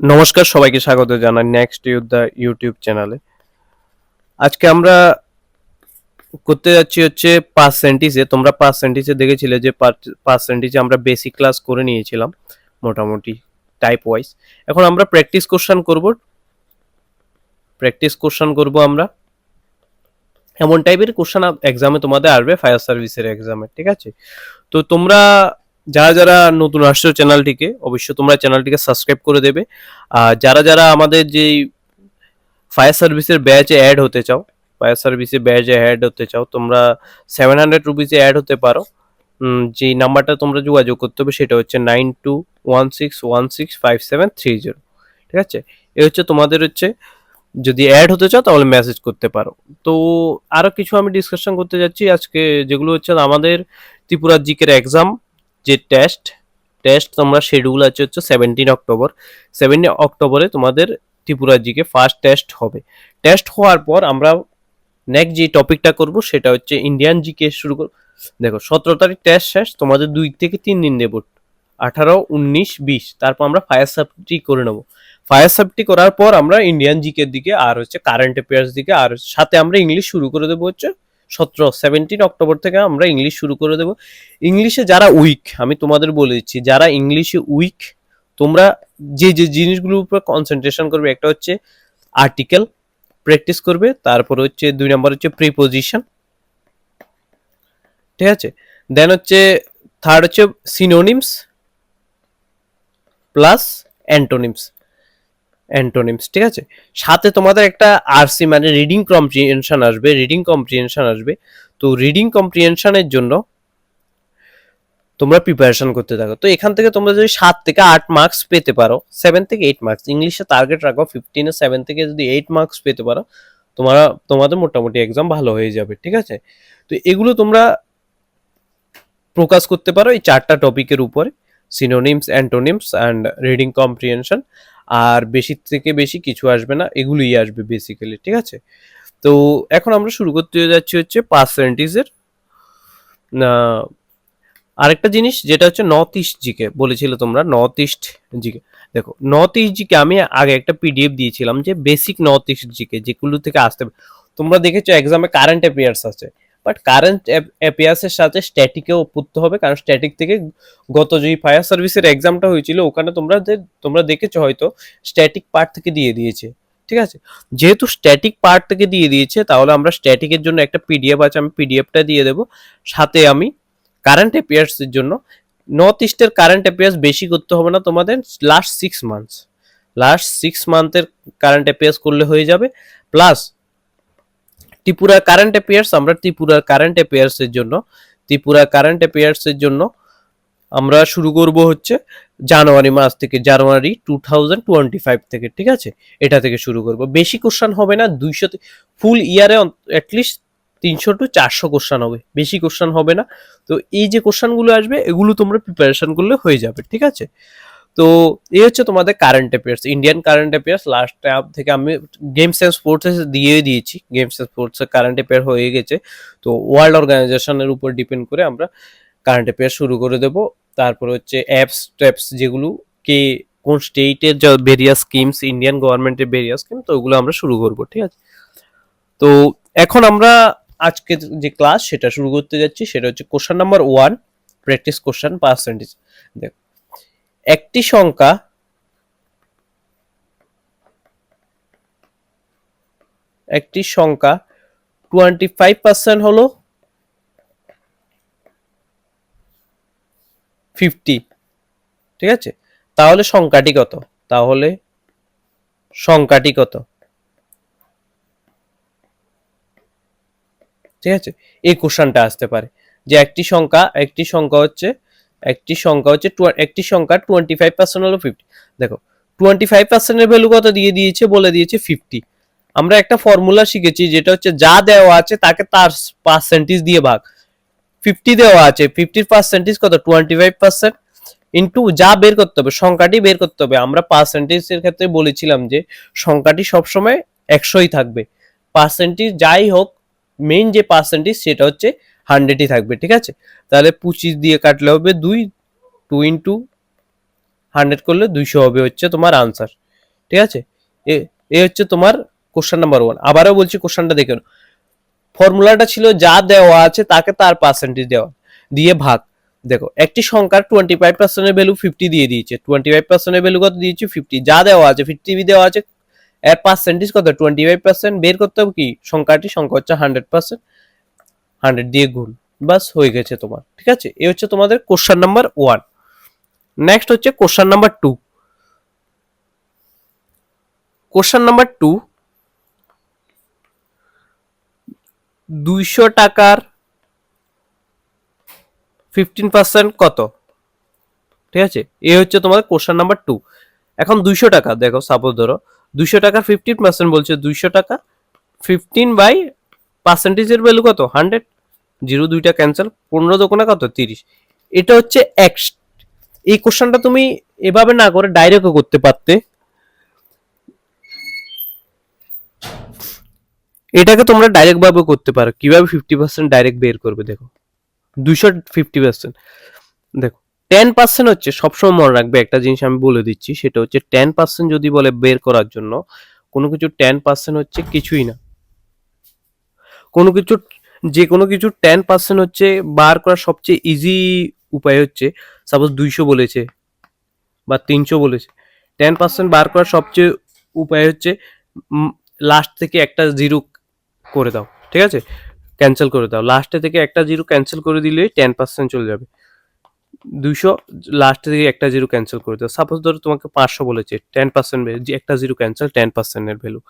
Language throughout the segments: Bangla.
নমস্কার, সবাইকে স্বাগত জানাই নেক্সট দ্য ইউটিউব চ্যানেলে আজকে আমরা করতে যাচ্ছি হচ্ছে পার্সেন্টেজে তোমরা পার্সেন্টেজে দেখেছিলে যে পার্সেন্টেজে আমরা বেসিক ক্লাস করে নিয়েছিলাম, মোটামুটি টাইপ ওয়াইজ এখন আমরা প্র্যাকটিস কোশ্চান করব। প্র্যাকটিস কোশ্চান করব আমরা। এমন টাইপের কোশ্চান এক্সামে তোমাদের আসবে ফায়ার সার্ভিসের এক্সামে ঠিক আছে? তো তোমরা যারা যারা নতুন আসছো চ্যানেলটিকে, অবশ্যই তোমরা চ্যানেলটিকে সাবস্ক্রাইব করে দেবে। আর যারা যারা আমাদের যেই ফায়ার সার্ভিসের ব্যাচে অ্যাড হতে চাও ফায়ার সার্ভিসে ব্যাচে অ্যাড হতে চাও, তোমরা সেভেন হান্ড্রেড রুপিসে অ্যাড হতে পারো। যেই নাম্বারটা তোমরা যোগাযোগ করতে হবে সেটা হচ্ছে nine two one six one six five seven three zero ঠিক আছে? এ হচ্ছে তোমাদের হচ্ছে, যদি অ্যাড হতে চাও তাহলে মেসেজ করতে পারো। তো আরও কিছু আমি ডিসকাশন করতে যাচ্ছি। আজকে যেগুলো হচ্ছে আমাদের ত্রিপুরা জিকের এক্সাম যে টেস্ট টেস্ট তোমরা শিডিউল আছে হচ্ছে সেভেন্টিন অক্টোবর সেভেন্টিন অক্টোবরে তোমাদের ত্রিপুরা জিকে ফার্স্ট টেস্ট হবে। টেস্ট হওয়ার পর আমরা নেক্সট যে টপিকটা করব সেটা হচ্ছে ইন্ডিয়ান জিকে শুরু করব দেখো, সতেরো তারিখ টেস্ট শেষ, তোমাদের দুই থেকে তিন দিন দেব। আঠারো, উনিশ, বিশ, তারপর আমরা ফায়ার সাবটি করে নেব। ফায়ার সাবটি করার পর আমরা ইন্ডিয়ান জিকের দিকে আর হচ্ছে কারেন্ট অ্যাফেয়ার্স দিকে আর সাথে আমরা ইংলিশ শুরু করে দেবো হচ্ছে সতেরো সেভেন্টিন অক্টোবর থেকে আমরা ইংলিশ শুরু করে দেবো। ইংলিশে যারা উইক আমি তোমাদের বলে দিচ্ছি, যারা ইংলিশে উইক তোমরা যে যে জিনিসগুলোর উপর কনসেন্ট্রেশন করবে, একটা হচ্ছে আর্টিকেল প্র্যাকটিস করবে, তারপর হচ্ছে দুই নম্বর হচ্ছে প্রিপোজিশন ঠিক আছে? দেন হচ্ছে থার্ড হচ্ছে সিনোনিমস প্লাস অ্যান্টোনিমস অ্যান্টোনিমস, ঠিক আছে? সাথে তোমাদের একটা আরসি মানে রিডিং কম্প্রিহেনশন আসবে রিডিং কম্প্রিহেনশন আসবে। তো রিডিং কম্প্রিহেনশনের জন্য তোমরা প্রিপারেশন করতে থাকো। তো এখান থেকে তোমরা যদি সাত থেকে আট মার্কস পেতে পারো সেভেন থেকে এইট মার্কস ইংলিশে টার্গেট রাখো ফিফটিনে সেভেন থেকে যদি এইট মার্কস পেতে পারো, তোমরা, তোমাদের মোটামুটি এক্সাম ভালো হয়ে যাবে, ঠিক আছে? তো এগুলো তোমরা প্রকাশ করতে পারো এই চারটা টপিকের উপরে synonyms antonyms and reading comprehension আর বেশি থেকে বেশি কিছু আসবে না, এগুলোই আসবে বেসিক্যালি ঠিক আছে? তো এখন আমরা শুরু করতে যাচ্ছি হচ্ছে পার্সেন্টেজের আরেকটা জিনিস যেটা হচ্ছে নর্থ ইস্ট জিকে, বলেছিল তোমরা নর্থ ইস্ট জিকে। দেখো নর্থ ইস্ট জিকে আমি আগে একটা পিডিএফ দিয়েছিলাম যে বেসিক নর্থ ইস্ট জিকে, যেগুলো থেকে আসতে। তোমরা দেখেছ এক্সামে কারেন্ট অ্যাফেয়ার্স আছে। বাট কারেন্ট অ্যাফেয়ার্সের সাথে স্ট্যাটিকেও পড়তে হবে। কারণ স্ট্যাটিক থেকে গত যে ফায়ার সার্ভিসের এক্সামটা হয়েছিল, ওখানে তোমরা তোমরা দেখেছ হয়তো স্ট্যাটিক পার্ট থেকে দিয়ে দিয়েছে। ঠিক আছে? যেহেতু স্ট্যাটিক পার্ট থেকে দিয়ে দিয়েছে, তাহলে আমরা স্ট্যাটিকের জন্য একটা পিডিএফ আছে, আমি পিডিএফটা দিয়ে দেবো। সাথে আমি কারেন্ট অ্যাফেয়ার্সের জন্য নর্থ ইস্টের কারেন্ট অ্যাফেয়ার্স বেশি করতে হবে না তোমাদের last six months last six মান্থের current affairs করলে হয়ে যাবে। প্লাস ত্রিপুরার কারেন্ট অ্যাফেয়ার্স আমরা ত্রিপুরার কারেন্ট অ্যাফেয়ার্সের জন্য, ত্রিপুরা কারেন্ট অ্যাফেয়ার্সের জন্য আমরা শুরু করব হচ্ছে জানুয়ারি মাস থেকে, জানুয়ারি টু থাউজেন্ড টোয়েন্টি ফাইভ থেকে, ঠিক আছে? এটা থেকে শুরু করব। বেশি কোশ্চান হবে না, দুইশো ফুল ইয়ারে অ্যাটলিস্ট তিনশো টু চারশো কোশ্চান হবে, বেশি কোশ্চান হবে না। তো এই যে কোশ্চানগুলো আসবে, এগুলো তোমরা প্রিপারেশন করলে হয়ে যাবে, ঠিক আছে? তো এই হচ্ছে তোমাদের current affairs Indian current affairs last time থেকে আমি গেমস অ্যান্ড স্পোর্টস দিয়ে দিয়েছি games and sports current affair হয়ে গেছে, তো ওয়ার্ল্ড অর্গানাইজেশনের উপর ডিপেন্ড করে আমরা কারেন্ট অ্যাফেয়ার শুরু করে দেব, তারপর হচ্ছে অ্যাপস ট্যাপস যেগুলো, কে কোন স্টেটের যে ভেরিয়াস স্কিমস ইন্ডিয়ান গভর্নমেন্টের ভেরিয়াস স্কিম তো ওগুলো আমরা শুরু করব, ঠিক আছে? তো এখন আমরা আজকে যে ক্লাস সেটা শুরু করতে যাচ্ছি, সেটা হচ্ছে question number one practice question percentage দেখ একটি সংখ্যা একটি সংখ্যা টোয়েন্টি ফাইভ পার্সেন্ট হলো ফিফটি ঠিক আছে? তাহলে সংখ্যাটি কত? তাহলে সংখ্যাটি কত? ঠিক আছে? এই কোশ্চেনটা আসতে পারে। যে একটি সংখ্যা একটি সংখ্যা হচ্ছে একটি সংখ্যা হচ্ছে একটি সংখ্যা টোয়েন্টি ফাইভ পার্সেন্ট হলো ফিফটি দেখো টোয়েন্টি ফাইভ পার্সেন্টের ভ্যালু কত দিয়ে দিয়েছে? বলে দিয়েছে ফিফটি আমরা একটা ফর্মুলা শিখেছি যেটা হচ্ছে যা দেওয়া আছে তাকে তার পার্সেন্টেজ দিয়ে ভাগ। ফিফটি দেওয়া আছে ফিফটির পার্সেন্টেজ কত? টোয়েন্টি ফাইভ পার্সেন্ট ইন্টু যা বের করতে হবে, সংখ্যাটি বের করতে হবে। আমরা পার্সেন্টেজের ক্ষেত্রে বলেছিলাম যে সংখ্যাটি সবসময় একশোই থাকবে। পার্সেন্টেজ যাই হোক মেইন যে পার্সেন্টেজ সেটা হচ্ছে হান্ড্রেডই থাকবে, ঠিক আছে? তাহলে পঁচিশ দিয়ে কাটলে হবে দুই টু ইন্টু হান্ড্রেড করলে দুইশো হবে হচ্ছে তোমার আনসার ঠিক আছে? এ হচ্ছে তোমার কোশ্চেন নাম্বার ওয়ান আবারও বলছি কোশ্চেনটা দেখে। ফর্মুলাটা ছিল যা দেওয়া আছে তাকে তার পার্সেন্টেজ দেওয়া। দিয়ে ভাগ। দেখো, একটি সংখ্যার টোয়েন্টি ফাইভ পার্সেন্টের ভ্যালু ফিফটি দিয়ে দিয়েছে। টোয়েন্টি ফাইভ পার্সেন্টের ভ্যালু কত দিয়েছে? ফিফটি যা দেওয়া আছে ফিফটি দেওয়া আছে, এর পার্সেন্টেজ কত? টোয়েন্টি ফাইভ পার্সেন্ট বের করতে হবে কি? সংখ্যাটি, সংখ্যা হচ্ছে হান্ড্রেড পার্সেন্ট হান্ড্রেড দিয়ে গুণ। বাস হয়ে গেছে তোমার, ঠিক আছে? এ হচ্ছে তোমাদের কোশ্চেন নাম্বার ওয়ান নেক্সট হচ্ছে question number two question number two দুইশো টাকার ফিফটিন পার্সেন্ট কত? ঠিক আছে? এ হচ্ছে তোমাদের কোশ্চেন নাম্বার টু এখন দুইশো টাকা, দেখো সাপোজ ধরো, দুইশো টাকার ফিফটিন পার্সেন্ট বলছে, দুইশো টাকা ফিফটিন বাই পার্সেন্টেজের ভ্যালু কত? হান্ড্রেড জিরো দুইটা ক্যান্সেল পনেরো দোকানে কত? তিরিশ। এটা হচ্ছে এক্স এই কোশ্চেনটা তুমি এভাবে না করে ডাইরেক্টও করতে পারতে। এটাকে তোমরা ডাইরেক্ট ভাবে করতে পারো। কীভাবে ফিফটি পার্সেন্ট ডাইরেক্ট বের করবে, দেখো। দুইশো ফিফটি পার্সেন্ট দেখো টেন পার্সেন্ট হচ্ছে, সবসময় মনে রাখবে, একটা জিনিস আমি বলে দিচ্ছি, সেটা হচ্ছে টেন পার্সেন্ট যদি বলে বের করার জন্য, কোনো কিছু টেন পার্সেন্ট হচ্ছে কিছুই না। কোনো কিছু, যে কোনো কিছু টেন পার্সেন্ট হচ্ছে বার করার সবচেয়ে ইজি উপায় হচ্ছে সাপোজ দুইশো বলেছে বা তিনশো বলেছে টেন পার্সেন্ট বার করার সবচেয়ে উপায় হচ্ছে লাস্ট থেকে একটা জিরো করে দাও, ঠিক আছে? ক্যান্সেল করে দাও লাস্টে থেকে একটা জিরো ক্যান্সেল করে দিলেই টেন পার্সেন্ট চলে যাবে। দুইশো লাস্টে থেকে একটা জিরো ক্যান্সেল করে দাও সাপোজ ধরো তোমাকে পাঁচশো বলেছে টেন পার্সেন্ট একটা জিরো ক্যান্সেল টেন পার্সেন্টের ভ্যালু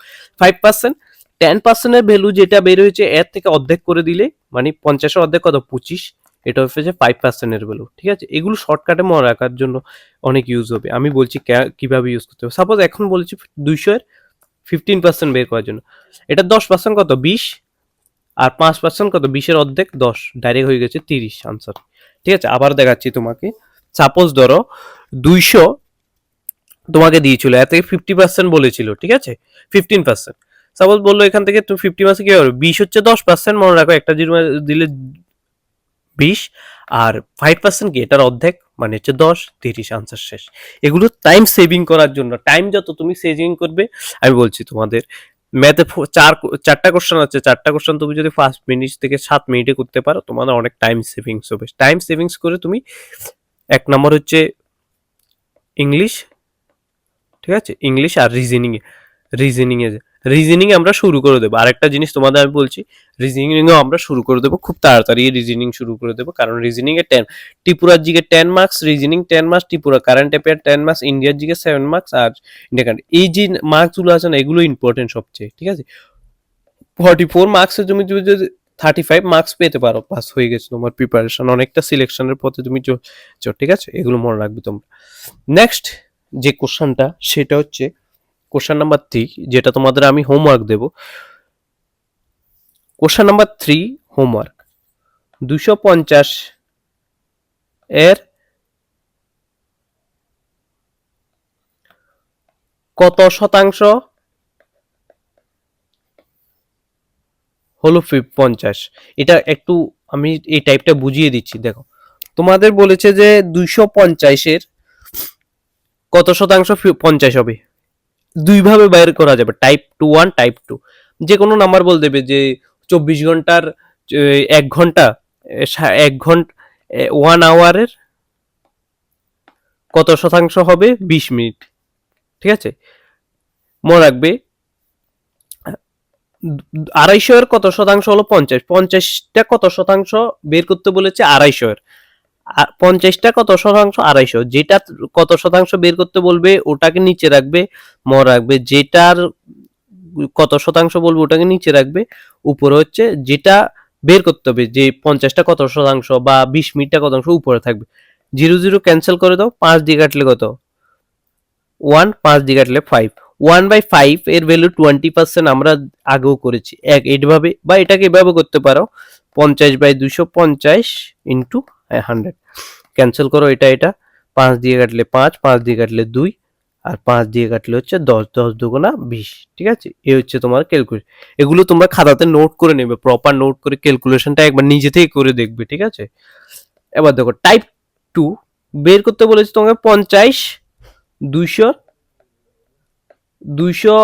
ফাইভ পার্সেন্ট টেন পার্সেন্টের ভ্যালু যেটা বের হয়েছে, এর থেকে অর্ধেক করে দিলে মানে পঞ্চাশের অর্ধেক কত পঁচিশ, এটা হচ্ছে ফাইভ পার্সেন্টের ভ্যালু ঠিক আছে? এগুলো শর্টকাটে মনে রাখার জন্য অনেক ইউজ হবে। আমি বলছি কীভাবে ইউজ করতে হবে? সাপোজ এখন বলছি এর ফিফটিন পার্সেন্ট বের করার জন্য। এটা দশ পার্সেন্ট কত? বিশ। আর পাঁচ পার্সেন্ট কত? বিশের অর্ধেক দশ। ডাইরেক্ট হয়ে গেছে তিরিশ আনসার ঠিক আছে? আবার দেখাচ্ছি তোমাকে। সাপোজ ধরো দুইশো তোমাকে দিয়েছিল এত ফিফটি পার্সেন্ট বলেছিল, ঠিক আছে? ফিফটিন পার্সেন্ট সাপোজ বলল এখান থেকে তুমি ফিফটি পার্সেন্ট কি হবে? বিশ হচ্ছে দশ পার্সেন্ট মনে রাখো, একটা জিরো দিলে বিশ, আর ফাইভ পার্সেন্ট কি? এটার অর্ধেক মানে হচ্ছে দশ, তিরিশ আনসার শেষ। এগুলো টাইম সেভিং করার জন্য টাইম যত তুমি সেভিং করবে, আমি বলছি তোমাদের ম্যাথে চার, চারটা কোশ্চেন আছে, চারটা কোশ্চেন তুমি যদি ফার্স্ট মিনিট থেকে সাত মিনিটে করতে পারো, তোমাদের অনেক টাইম সেভিংস হবে। টাইম সেভিংস করে তুমি, এক নম্বর হচ্ছে ইংলিশ ঠিক আছে? ইংলিশ আর রিজনিং এ রিজনিং আমরা শুরু করে দেবো। আরেকটা জিনিস তোমাদের আমি বলছি রিজনিংও আমরা শুরু করে দেবো, খুব তাড়াতাড়ি রিজনিং শুরু করে দেবো। কারণ রিজনিং এ টেন ত্রিপুরার GK ten marks reasoning ten marks Tripura current affair ten marks ইন্ডিয়ার জিকে সেভেন মার্কস আর ইন্ডিয়া এই যে মার্কসগুলো আছে না, এগুলো ইম্পর্টেন্ট সবচেয়ে, ঠিক আছে? ফর্টি ফোর মার্কসে তুমি তুমি যদি থার্টি ফাইভ মার্কস পেতে পারো পাস হয়ে গেছে তোমার প্রিপারেশন অনেকটা সিলেকশনের পথে তুমি ঠিক আছে? এগুলো মনে রাখবে তোমরা। নেক্সট যে কোশ্চেনটা সেটা হচ্ছে কোশ্চেন নাম্বার থ্রি যেটা তোমাদের আমি হোমওয়ার্ক দেব। কোশ্চেন নাম্বার থ্রি হোমওয়ার্ক দুশো পঞ্চাশ এর কত শতাংশ হলো পঞ্চাশ? এটা একটু আমি এই টাইপটা বুঝিয়ে দিচ্ছি, দেখো। তোমাদের বলেছে যে দুইশো পঞ্চাশের কত শতাংশ পঞ্চাশ হবে? দুইভাবে বাইর করা যাবে type two one type two যে কোনো নাম্বার বল দেবে যে চব্বিশ ঘণ্টার এক ঘণ্টা এক ঘণ্টা ওয়ান আওয়ারের কত শতাংশ হবে? বিশ মিনিট। ঠিক আছে? মনে রাখবে, আড়াইশো এর কত শতাংশ হলো? পঞ্চাশ। পঞ্চাশটা কত শতাংশ বের করতে বলেছে? আড়াইশো এর। পঞ্চাশটা কত শতাংশ? আড়াইশো। যেটা কত শতাংশ বের করতে বলবে, ওটাকে নিচে রাখবে মনে রাখবে। যেটার কত শতাংশ বলবে, ওটাকে নিচে রাখবে। উপরে হচ্ছে যেটা বের করতে হবে, যে পঞ্চাশটা কত শতাংশ বা বিশ মিনিটটা কত শতাংশ উপরে থাকবে। জিরো জিরো ক্যান্সেল করে দাও, পাঁচ দিয়ে কাটলে কত? ওয়ান, পাঁচ দিয়ে কাটলে ফাইভ। ওয়ান বাই ফাইভ এর ভ্যালু টোয়েন্টি পার্সেন্ট আমরা আগেও করেছি। এক এইভাবে বা এটাকে এভাবে করতে পারো, পঞ্চাশ বাই দুশো পঞ্চাশ ইন্টু হান্ড্রেড ক্যান্সেল করো এটা এটা। পাঁচ দিয়ে কাটলে পাঁচ পাঁচ দিয়ে কাটলে দুই, আর পাঁচ দিয়ে কাটলে হচ্ছে দশ দশ দুগুণা বিশ, ঠিক আছে? এ হচ্ছে তোমার ক্যালকুলেশন এগুলো তোমরা খাতাতে নোট করে নেবে প্রপার নোট করে ক্যালকুলেশনটা একবার নিজে থেকে করে দেখবে, ঠিক আছে? এবার দেখো টাইপ টু বের করতে বলেছি তোমাকে পঞ্চাশ, দুইশো দুইশো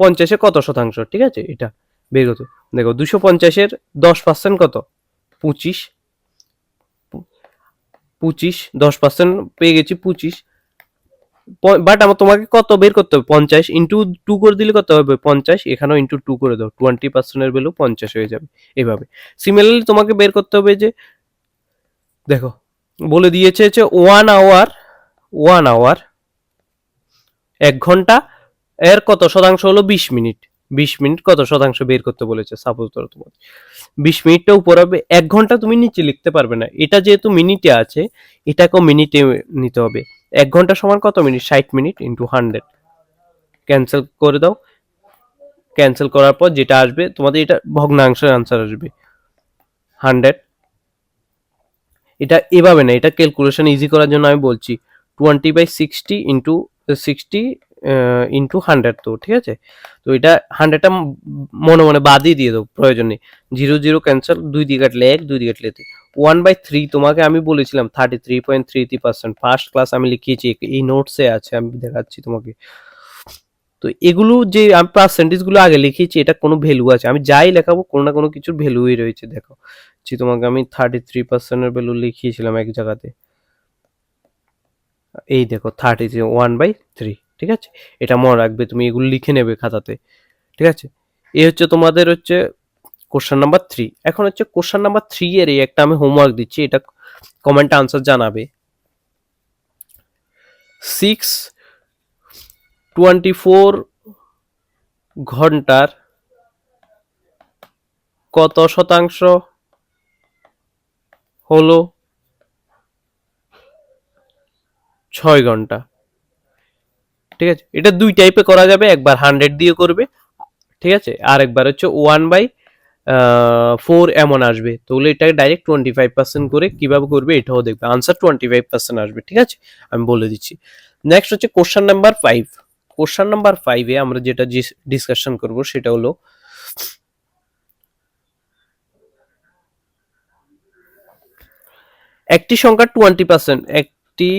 পঞ্চাশে কত শতাংশ, ঠিক আছে? এটা বের করতে। দেখো দুশো পঞ্চাশের দশ পার্সেন্ট কত? পঁচিশ। পঁচিশ, দশ পার্সেন্ট পেয়ে গেছি পঁচিশ। বাট আমার তোমাকে কত বের করতে হবে? পঞ্চাশ ইন্টু টু করে দিলে কত হবে? পঞ্চাশ, এখানেও ইন্টু টু করে দাও। টোয়েন্টি পার্সেন্টের ভ্যালু পঞ্চাশ হয়ে যাবে এভাবে। সিমিলারলি তোমাকে বের করতে হবে যে, দেখো, বলে দিয়েছে যে ওয়ান আওয়ার ওয়ান আওয়ার এক ঘণ্টা, এর কত? শতাংশ হলো বিশ মিনিট। বিশ মিনিট কত শতাংশ বের করতে বলেছে সাপোজ ধরো তোমার। বিশ মিনিটটা উপর হবে, এক ঘণ্টা তুমি নিচে লিখতে পারবে না। এটা যেহেতু মিনিটে আছে, এটাকেও মিনিটে নিতে হবে। এক ঘণ্টা সমান কত মিনিট? ষাট মিনিট ইন্টু হান্ড্রেড ক্যান্সেল করে দাও। ক্যান্সেল করার পর যেটা আসবে, তোমাদের এটা ভগ্নাংশের আনসার আসবে। হান্ড্রেড এটা এভাবে না, এটা ক্যালকুলেশন ইজি করার জন্য আমি বলছি। Twenty by sixty into sixty into hundred তো, ঠিক আছে? তো এটা হান্ড্রেডটা মনে মনে বাদই দিয়ে দেবো, প্রয়োজন নেই। জিরো জিরো ক্যান্সেল দুই দিকে কাটলে এক, দুই দিকে কাটলে ওয়ান বাই থ্রি তোমাকে আমি বলেছিলাম thirty three point three three percent first class আমি লিখিয়েছি, এই নোটসে আছে, আমি দেখাচ্ছি তোমাকে। তো এগুলো যে আমি পার্সেন্টেজগুলো আগে লিখিয়েছি, এটা কোনো ভ্যালু আছে। আমি যাই লেখাবো, কোনো না কোনো কিছুর ভ্যালুই রয়েছে, দেখো। যে তোমাকে আমি থার্টি থ্রি পার্সেন্টের ভ্যালু লিখিয়েছিলাম এক জায়গাতে। এই দেখো thirty three one by three ঠিক আছে? এটা মনে রাখবে, তুমি এগুলো লিখে নেবে খাতাতে, ঠিক আছে? এই হচ্ছে তোমাদের হচ্ছে কোশ্চেন নাম্বার থ্রি এখন হচ্ছে কোশ্চেন নাম্বার থ্রি এর একটা আমি হোমওয়ার্ক দিচ্ছি, এটা কমেন্টে আনসার জানাবে। সিক্স টোয়েন্টি ফোর ঘণ্টার কত শতাংশ হলো? ছয় ঘণ্টা। ঠিক আছে? এটা দুই টাইপে করা যাবে, একবার হান্ড্রেড দিয়ে করবে, ঠিক আছে? আর একবার হচ্ছে ওয়ান বাই ফোর এমন আসবে। তাহলে এটাকে ডাইরেক্ট টোয়েন্টি ফাইভ পার্সেন্ট করে কীভাবে করবে এটাও দেখবে। আনসার টোয়েন্টি ফাইভ পার্সেন্ট আসবে, ঠিক আছে? আমি বলে দিচ্ছি। নেক্সট হচ্ছে question number five question number ফাইভে আমরা যেটা ডিসকাশন করব সেটা হলো, একটি সংখ্যা টোয়েন্টি পার্সেন্ট একটি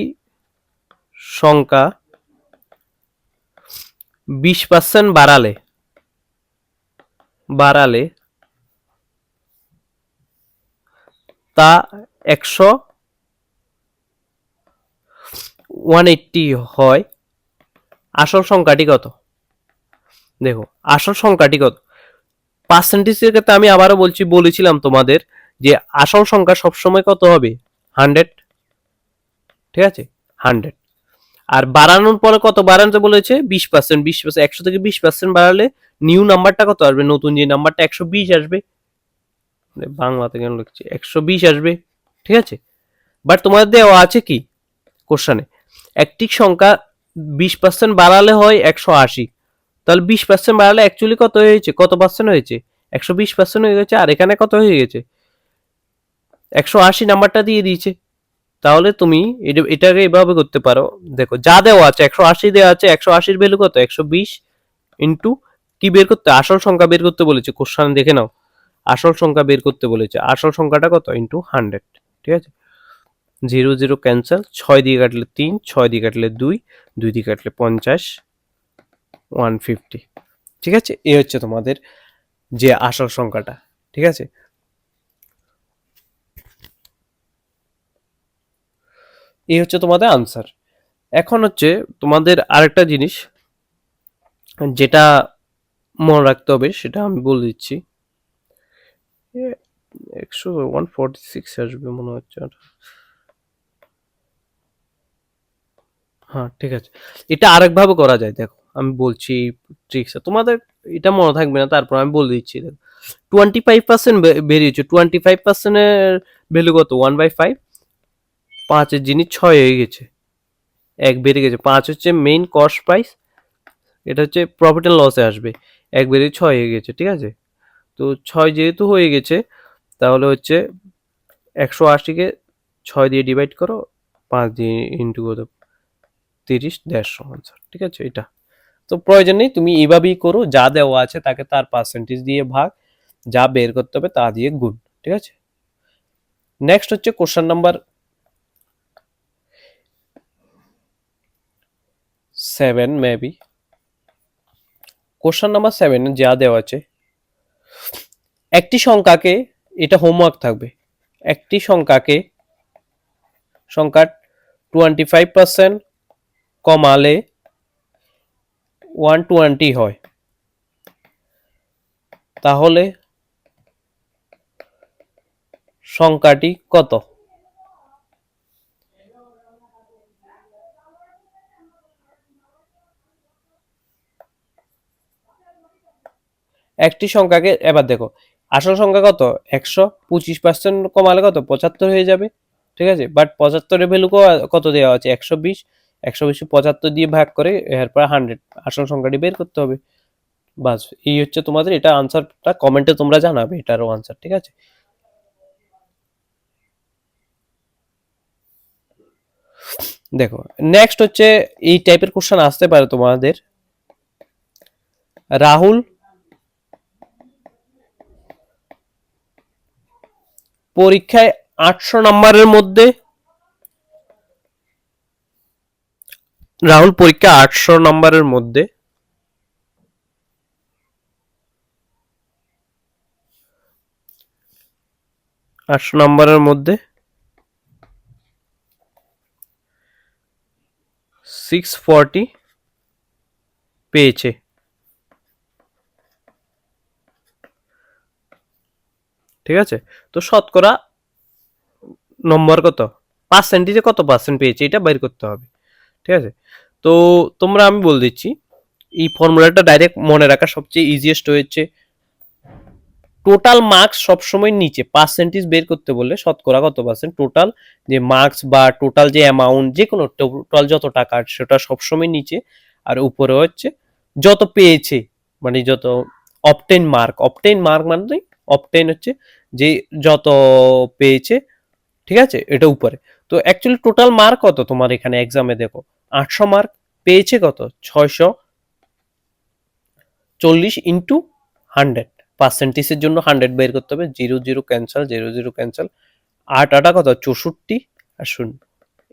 সংখ্যা বিশ পার্সেন্ট বাড়ালে। বাড়ালে তা একশো ওয়ান এইটটি হয়। আসল সংখ্যাটি কত? দেখো, আসল সংখ্যাটি কত? পার্সেন্টেজের ক্ষেত্রে আমি আবারও বলছি, বলেছিলাম তোমাদের যে আসল সংখ্যা সবসময় কত হবে? হান্ড্রেড ঠিক আছে? হান্ড্রেড আর বাড়ানোর পরে কত বাড়াতে বলেছে? বিশ পার্সেন্ট বিশ পার্সেন্ট একশো থেকে বিশ পার্সেন্ট বাড়ালে নিউ নাম্বারটা কত আসবে? নতুন যে নাম্বারটা একশো বিশ আসবে। মানে বাংলাতে কেন লিখছি, একশো বিশ আসবে। ঠিক আছে? বাট তোমাদের দেওয়া আছে কি? কোশ্চানে একটি সংখ্যা বিশ পার্সেন্ট বাড়ালে হয় একশো আশি। তাহলে বিশ পার্সেন্ট বাড়ালে অ্যাকচুয়ালি কত হয়েছে? কত পার্সেন্ট হয়েছে? একশো বিশ পার্সেন্ট হয়ে গেছে। আর এখানে কত হয়ে গেছে? একশো আশি নাম্বারটা দিয়ে দিয়েছে। তাহলে তুমি এটা- এটাকে এভাবে করতে পারো। দেখো, যা দেওয়া আছে, একশো আশি দেওয়া আছে, একশো আশির ভ্যালু কত? একশো বিশ ইন্টু কি বের করতে? আসল সংখ্যা বের করতে বলেছে। কোশ্চান দেখে নাও। আসল সংখ্যা বের করতে বলেছে। আসল সংখ্যাটা কত? ইন্টু হান্ড্রেড ঠিক আছে? জিরো জিরো ক্যান্সেল ছয় দিয়ে কাটলে তিন, ছয় দিয়ে কাটলে দুই দুই দিয়ে কাটলে পঞ্চাশ ওয়ান ফিফটি ঠিক আছে? এই হচ্ছে তোমাদের যে আসল সংখ্যাটা। ঠিক আছে? এই হচ্ছে তোমাদের আনসার এখন হচ্ছে তোমাদের আরেকটা জিনিস যেটা মনে রাখতে হবে, সেটা আমি বলে দিচ্ছি। একশো ওয়ান ফর্টি সিক্স আসবে মনে হচ্ছে হ্যাঁ ঠিক আছে। এটা আরেকভাবে করা যায়, দেখো, আমি বলছি ট্রিক্স তোমাদের এটা মনে থাকবে না, তারপর আমি বলে দিচ্ছি, দেখো। টোয়েন্টি ফাইভ পার্সেন্ট বেরিয়েছে। টোয়েন্টি ফাইভ পার্সেন্টের ভ্যালু কত? ওয়ান বাই ফাইভ পাঁচের জিনিস ছয় হয়ে গেছে। এক বেড়ে গেছে। পাঁচ হচ্ছে মেইন কস্ট প্রাইস এটা হচ্ছে প্রফিট অ্যান্ড লসে আসবে। এক বেড়ে ছয় হয়ে গেছে, ঠিক আছে? তো ছয় যেহেতু হয়ে গেছে, তাহলে হচ্ছে একশো আশিকে ছয় দিয়ে ডিভাইড করো, পাঁচ দিয়ে ইন্টু করো, তিরিশ, দেড়শো, আনসার, ঠিক আছে? এটা। তো প্রয়োজন নেই, তুমি এইভাবেই করো, যা দেওয়া আছে তাকে তার পার্সেন্টেজ দিয়ে ভাগ, যা বের করতে হবে তা দিয়ে গুণ, ঠিক আছে? নেক্সট হচ্ছে question number seven maybe question number seven যা দেওয়া আছে। একটি সংখ্যাকে, এটা হোমওয়ার্ক থাকবে। একটি সংখ্যাকে সংখ্যা টোয়েন্টি ফাইভ পার্সেন্ট কমালে ওয়ান টোয়েন্টি হয়। তাহলে সংখ্যাটি কত? একটি সংখ্যাকে, এবার দেখো, আসল সংখ্যা কত? একশো, পঁচিশ পার্সেন্ট কমালে কত? পঁচাত্তর হয়ে যাবে, ঠিক আছে? বাট পঁচাত্তরের ভ্যালু কত দেওয়া আছে একশো বিশ। একশো বিশ পঁচাত্তর দিয়ে ভাগ করে এরপর হান্ড্রেড আসল সংখ্যাটি বের করতে হবে। বাস, এই হচ্ছে তোমাদের এটা আনসারটা কমেন্টে তোমরা জানাবে এটারও আনসার ঠিক আছে? দেখো নেক্সট হচ্ছে এই টাইপের কোশ্চেন আসতে পারে তোমাদের। রাহুল পরীক্ষায় আটশো নম্বরের মধ্যে। রাহুল পরীক্ষা আটশো নম্বরের মধ্যে। আটশো নম্বরের মধ্যে। সিক্স ফর্টি পেয়েছে। ঠিক আছে? তো শতকরা নম্বর কত? পার্সেন্টেজে কত পার্সেন্ট পেয়েছে? এটা বের করতে হবে। ঠিক আছে? তো তোমরা আমি বলে দিচ্ছি, এই ফর্মুলাটা ডাইরেক্ট মনে রাখা সবচেয়ে ইজিয়েস্ট হয়েছে। টোটাল মার্কস সবসময় নিচে পার্সেন্টেজ বের করতে বললে শতকরা কত পার্সেন্ট টোটাল যে মার্কস বা টোটাল যে অ্যামাউন্ট যে কোনো টোটাল যত টাকা সেটা সবসময় নিচে। আর উপরে হচ্ছে, যত পেয়েছে মানে যত অপটেন মার্ক অপটেন মার্ক মানে অপটেন হচ্ছে, যে যত পেয়েছে, ঠিক আছে? এটা উপরে। তো অ্যাকচুয়ালি টোটাল মার্ক কত তোমার এখানে এক্সামে দেখো? আটশো মার্ক পেয়েছে কত? ছয়শো চল্লিশ ইন্টু হান্ড্রেড পার্সেন্টেজের জন্য হান্ড্রেড বের করতে হবে। Zero zero cancel zero zero cancel আট আটা কত? চৌষট্টি। আর শূন্য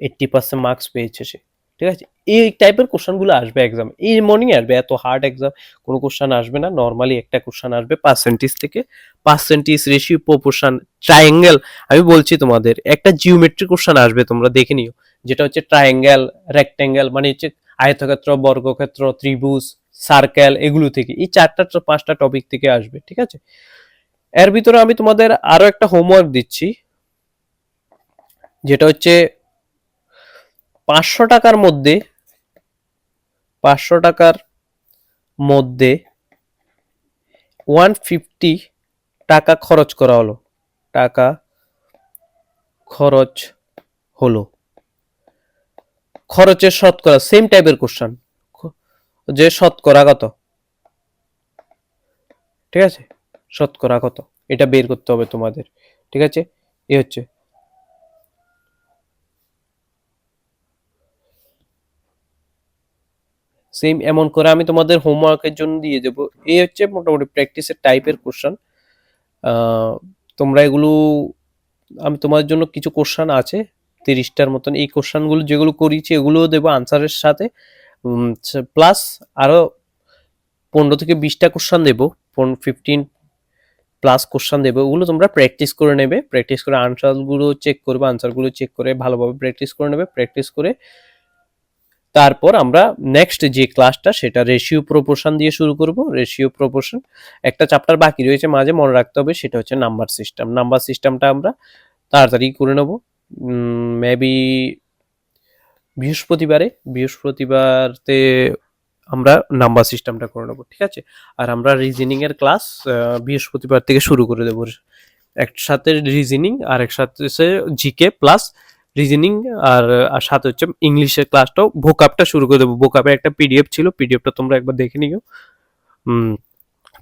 এইট্টি পার্সেন্ট মার্কস পেয়েছে সে। ঠিক আছে? এই টাইপের কোশ্চেনগুলো আসবে এক্সাম এই মর্নিং আসবে, এত হার্ড এক্সাম কোনো কোশ্চেন আসবে না। নর্মালি একটা কোশ্চেন আসবে পার্সেন্টেজ থেকে। পার্সেন্টেজ রেশিও প্রপোর্শন ট্রায়াঙ্গেল আমি বলছি তোমাদের, একটা জিওমেট্রি কোশ্চেন আসবে, তোমরা দেখে নিও। যেটা হচ্ছে ট্রায়াঙ্গেল রেক্ট্যাঙ্গেল মানে হচ্ছে আয়তক্ষেত্র, বর্গক্ষেত্র, ত্রিভুজ সার্কেল এগুলো থেকে। এই চারটা, পাঁচটা টপিক থেকে আসবে, ঠিক আছে? এর ভিতরে আমি তোমাদের আরও একটা হোমওয়ার্ক দিচ্ছি। যেটা হচ্ছে পাঁচশো টাকার মধ্যে, পাঁচশো টাকার মধ্যে ওয়ান ফিফটি টাকা খরচ করা হলো। টাকা খরচ হলো। খরচের শতকরা সেম টাইপের কোশ্চেন যে শতকরা কত? ঠিক আছে? শতকরা কত? এটা বের করতে হবে তোমাদের। ঠিক আছে? এ হচ্ছে সেম এমন করে আমি তোমাদের হোমওয়ার্কের জন্য দিয়ে দেবো। এই হচ্ছে মোটামুটি প্র্যাকটিসের টাইপের কোশ্চেন তোমরা এগুলো, আমি তোমাদের জন্য কিছু কোশ্চেন আছে, তিরিশটার মতন। এই কোশ্চেনগুলো যেগুলো করিয়েছি, এগুলোও দেবো আনসারের সাথে। প্লাস আরও পনেরো থেকে বিশটা কোশ্চেন দেবো ফিফটিন প্লাস কোশ্চেন দেবো। ওগুলো তোমরা প্র্যাকটিস করে নেবে। প্র্যাকটিস করে আনসারগুলো চেক করবে আনসারগুলো চেক করে ভালোভাবে প্র্যাকটিস করে নেবে। প্র্যাকটিস করে তারপর আমরা নেক্সট যে ক্লাসটা সেটা রেশিও প্রপোর্শন দিয়ে শুরু করব। রেশিও প্রপোর্শন একটা চ্যাপ্টার বাকি রয়েছে, মাঝে মনে রাখতে হবে, সেটা হচ্ছে নাম্বার সিস্টেম নাম্বার সিস্টেমটা আমরা তাড়াতাড়ি করে নেব। মেবি বৃহস্পতিবারে, বৃহস্পতিবারতে আমরা নাম্বার সিস্টেমটা করে নেব, ঠিক আছে? আর আমরা রিজনিং এর ক্লাস বৃহস্পতিবার থেকে শুরু করে দেবো। একসাথে রিজনিং আর একসাথে জিকে প্লাস রিজনিং আর আর সাথে হচ্ছে ইংলিশের ক্লাসটাও ভোকাপটা শুরু করে দেবো। ভোকাপের একটা পিডিএফ ছিল পিডিএফটা তোমরা একবার দেখে নিও।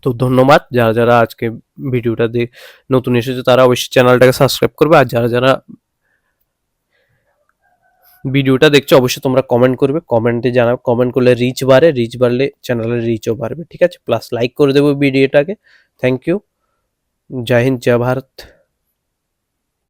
তো ধন্যবাদ। যারা যারা আজকে ভিডিওটা দিয়ে নতুন এসেছে, তারা অবশ্যই চ্যানেলটাকে সাবস্ক্রাইব করবে। আর যারা যারা ভিডিওটা দেখছ, অবশ্যই তোমরা কমেন্ট করবে। কমেন্টে জানাও। কমেন্ট করলে রিচ বাড়ে। রিচ বাড়লে চ্যানেলের রিচও বাড়বে, ঠিক আছে? প্লাস লাইক করে দেবো ভিডিওটাকে থ্যাংক ইউ জয় হিন্দ, জয় ভারত।